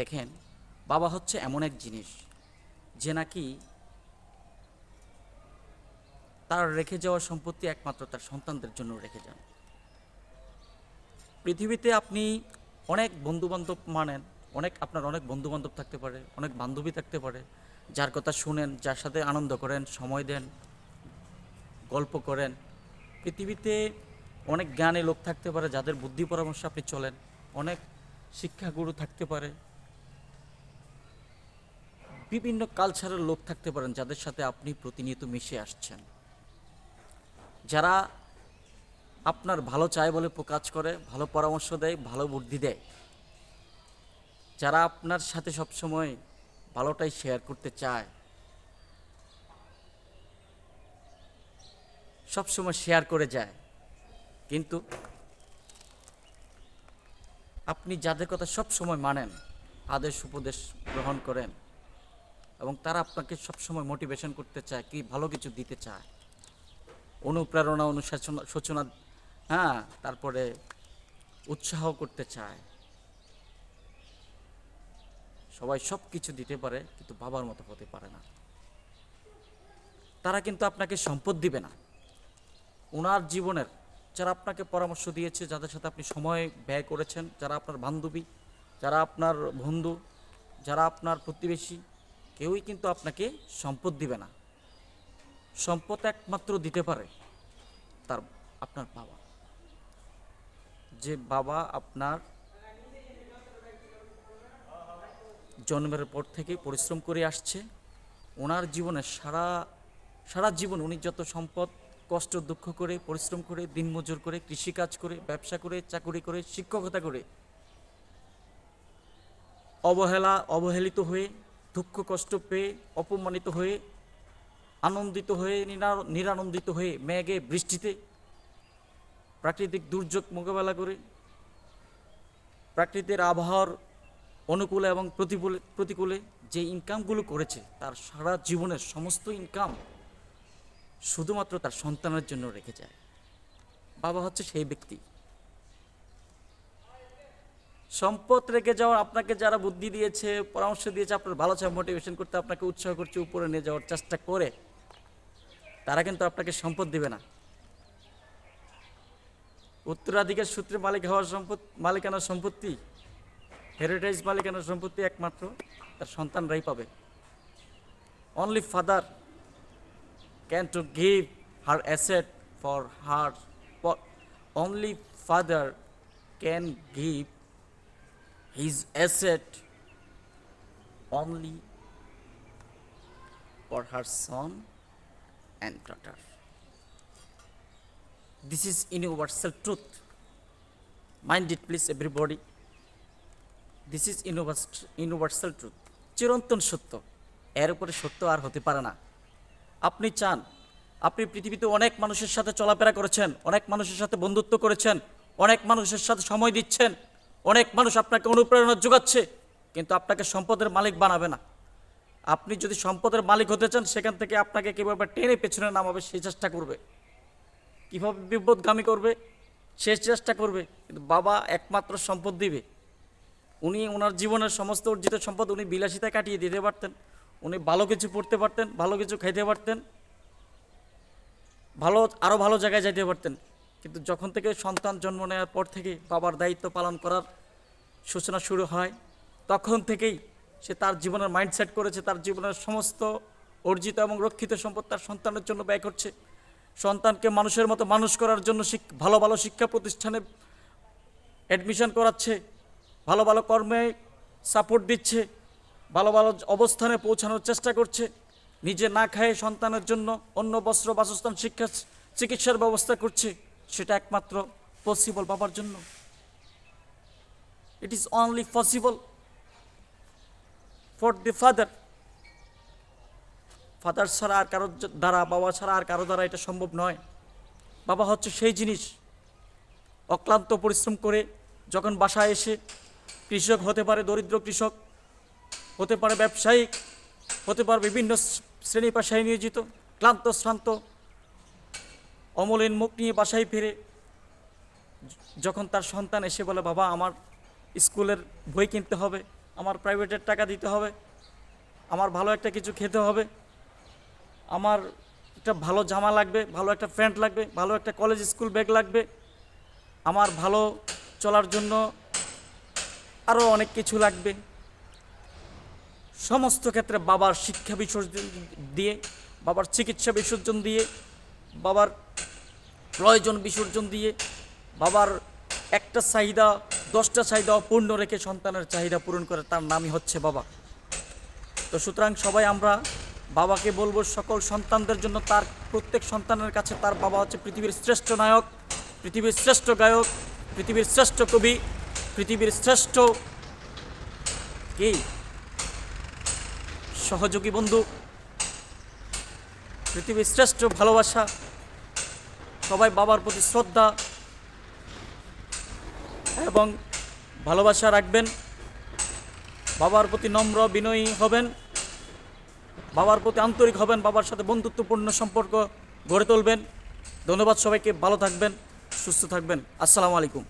দেখেন, বাবা হচ্ছে এমন এক জিনিস যে নাকি তার রেখে যাওয়া সম্পত্তি একমাত্র তার সন্তানদের জন্য রেখে যান। পৃথিবীতে আপনি অনেক বন্ধুবান্ধব মানেন, অনেক আপনার অনেক বন্ধুবান্ধব থাকতে পারে, অনেক বান্ধবী থাকতে পারে, যার কথা শুনেন, যার সাথে আনন্দ করেন, সময় দেন, গল্প করেন। পৃথিবীতে অনেক জ্ঞানী লোক থাকতে পারে, যাদের বুদ্ধি পরামর্শ আপনি চলেন। অনেক শিক্ষাগুরু থাকতে পারে বিভিন্ন কালচারের লোক থাকতে পারেন যাদের সাথে আপনি প্রতিনিয়ত মিশে আসছেন। যারা আপনার ভালো চায় বলে কাজ করে, ভালো পরামর্শ দেয়, ভালো বুদ্ধি দেয়, যারা আপনার সাথে সবসময় ভালোটাই শেয়ার করতে চায়, সবসময় শেয়ার করে যায়। কিন্তু আপনি যাদের কথা সব সময় মানেন আদেশ উপদেশ গ্রহণ করেন এবং তারা আপনাকে সবসময় মোটিভেশন করতে চায়, কি ভালো কিছু দিতে চায়। অনুপ্রেরণা অনুশাসনা, সূচনা হ্যাঁ তারপরে উৎসাহ করতে চায়। সবাই সব কিছু দিতে পারে, কিন্তু বাবার মতো হতে পারে না। তারা কিন্তু আপনাকে সম্পদ দিবে না। ওনার জীবনের, যারা আপনাকে পরামর্শ দিয়েছে, যাদের সাথে আপনি সময় ব্যয় করেছেন, যারা আপনার বান্ধবী, যারা আপনার বন্ধু, যারা আপনার প্রতিবেশী কেউই কিন্তু আপনাকে সম্পদ দিবে না। সম্পদ একমাত্র দিতে পারে তার, আপনার বাবা। যে বাবা আপনার জন্মের পর থেকে পরিশ্রম করে আসছে, ওনার জীবনে সারা সারা জীবন উনি যত সম্পদ, কষ্ট, দুঃখ করে, পরিশ্রম করে, দিনমজুর করে, কৃষিকাজ করে, ব্যবসা করে, চাকুরি করে, শিক্ষকতা করে, অবহেলা, অবহেলিত হয়ে দুঃখ কষ্ট পেয়ে অপমানিত হয়ে, আনন্দিত হয়ে, নিরা- নিরানন্দিত হয়ে মেঘে বৃষ্টিতে প্রাকৃতিক দুর্যোগ মোকাবেলা করে প্রাকৃতিক আবহাওয়ার অনুকূলে এবং প্রতিকূলে প্রতিকূলে যে ইনকামগুলো করেছে, তার সারা জীবনের সমস্ত ইনকাম শুধুমাত্র তার সন্তানের জন্য রেখে যায়। বাবা হচ্ছে সেই ব্যক্তি। সম্পদ রেখে যাওয়া আপনাকে যারা বুদ্ধি দিয়েছে, পরামর্শ দিয়েছে, আপনার ভালো চায় মোটিভেশন করতে আপনাকে উৎসাহ করছে, উপরে নিয়ে যাওয়ার চেষ্টা করে, তারা কিন্তু আপনাকে সম্পদ দিবে না। উত্তরাধিকার সূত্রে মালিক হওয়ার সম্পদ, মালিকানার সম্পত্তি হেরিটেজ মালিকানার সম্পত্তি একমাত্র তার সন্তানরাই পাবে। Only father can to give her asset for her only father can give his asset only for her son and daughter. This is universal truth. Mind it, please, everybody. This is universal, universal চিরন্তন সত্য এর উপরে সত্য আর হতে পারে না আপনি চান আপনি পৃথিবীতে অনেক মানুষের সাথে চলাফেরা করেছেন অনেক মানুষের সাথে বন্ধুত্ব করেছেন অনেক মানুষের সাথে সময় দিচ্ছেন অনেক মানুষ আপনাকে অনুপ্রেরণা যোগাচ্ছে, কিন্তু আপনাকে সম্পদের মালিক বানাবে না। আপনি যদি সম্পদের মালিক হতে চান, সেখান থেকে আপনাকে কীভাবে টেনে পেছনে নামাবে, সেই চেষ্টা করবে। কীভাবে বিপদগামী করবে সে চেষ্টা করবে, কিন্তু বাবা একমাত্র সম্পদ দিবে। উনি ওনার জীবনের সমস্ত অর্জিত সম্পদ উনি বিলাসিতা কাটিয়ে দিতে পারতেন, উনি ভালো কিছু পড়তে পারতেন, ভালো কিছু খাইতে পারতেন, ভালো আরও ভালো জায়গায় যাইতে পারতেন। কিন্তু যখন থেকে সন্তান জন্ম নেওয়ার পর থেকে বাবার দায়িত্ব পালন করার সূচনা শুরু হয়। তখন থেকেই সে তার জীবনের মাইন্ডসেট করেছে, তার জীবনের সমস্ত অর্জিত এবং রক্ষিত সম্পদ তার সন্তানের জন্য ব্যয় করছে। সন্তানকে মানুষের মতো মানুষ করার জন্য ভালো ভালো শিক্ষা প্রতিষ্ঠানে অ্যাডমিশন করাচ্ছে, ভালো ভালো কর্মে সাপোর্ট দিচ্ছে, ভালো ভালো অবস্থানে পৌঁছানোর চেষ্টা করছে। নিজে না খায় সন্তানের জন্য অন্য বস্ত্র, বাসস্থান, শিক্ষা, চিকিৎসার ব্যবস্থা করছে। সেটা একমাত্র পসিবল বাবার জন্য। It is only possible for the father father ছাড়া আর কারোর দ্বারা, বাবা ছাড়া আর কারও দ্বারা এটা সম্ভব নয়। বাবা হচ্ছে সেই জিনিস। অক্লান্ত পরিশ্রম করে যখন বাসায় এসে কৃষক হতে পারে, দরিদ্র কৃষক, হতে পারে ব্যবসায়িক, হতে পারে বিভিন্ন শ্রেণি পেশায় নিয়োজিত, ক্লান্ত, শ্রান্ত, অমলিন মুখ নিয়ে বাসায় ফিরে যখন তার সন্তান এসে বলে, বাবা, আমার স্কুলের বই কিনতে হবে, আমার প্রাইভেটের টাকা দিতে হবে, আমার ভালো একটা কিছু খেতে হবে, আমার একটা ভালো জামা লাগবে, ভালো একটা প্যান্ট লাগবে, ভালো একটা কলেজ স্কুল ব্যাগ লাগবে, আমার ভালো চলার জন্য আরও অনেক কিছু লাগবে। সমস্ত ক্ষেত্রে বাবার শিক্ষা বিসর্জন দিয়ে, বাবার চিকিৎসা বিসর্জন দিয়ে, বাবার প্রয়োজন বিসর্জন দিয়ে, বাবার একটা চাহিদা দশটা চাহিদা অপূর্ণ রেখে সন্তানের চাহিদা পূরণ করে তার নামই হচ্ছে বাবা। তো সুতরাং সবাই আমরা বাবাকে বলব, সকল সন্তানদের জন্য তার, প্রত্যেক সন্তানের কাছে তার বাবা হচ্ছে পৃথিবীর শ্রেষ্ঠ নায়ক, পৃথিবীর শ্রেষ্ঠ গায়ক, পৃথিবীর শ্রেষ্ঠ কবি, পৃথিবীর শ্রেষ্ঠ কি? সহযোগী বন্ধু, পৃথিবীর শ্রেষ্ঠ ভালোবাসা, সবাই বাবার প্রতি শ্রদ্ধা এবং ভালোবাসা রাখবেন। বাবার প্রতি নম্র বিনয়ী হবেন। বাবার প্রতি আন্তরিক হবেন। বাবার সাথে বন্ধুত্বপূর্ণ সম্পর্ক গড়ে তুলবেন। ধন্যবাদ সবাইকে। ভালো থাকবেন, সুস্থ থাকবেন। আসসালামু আলাইকুম।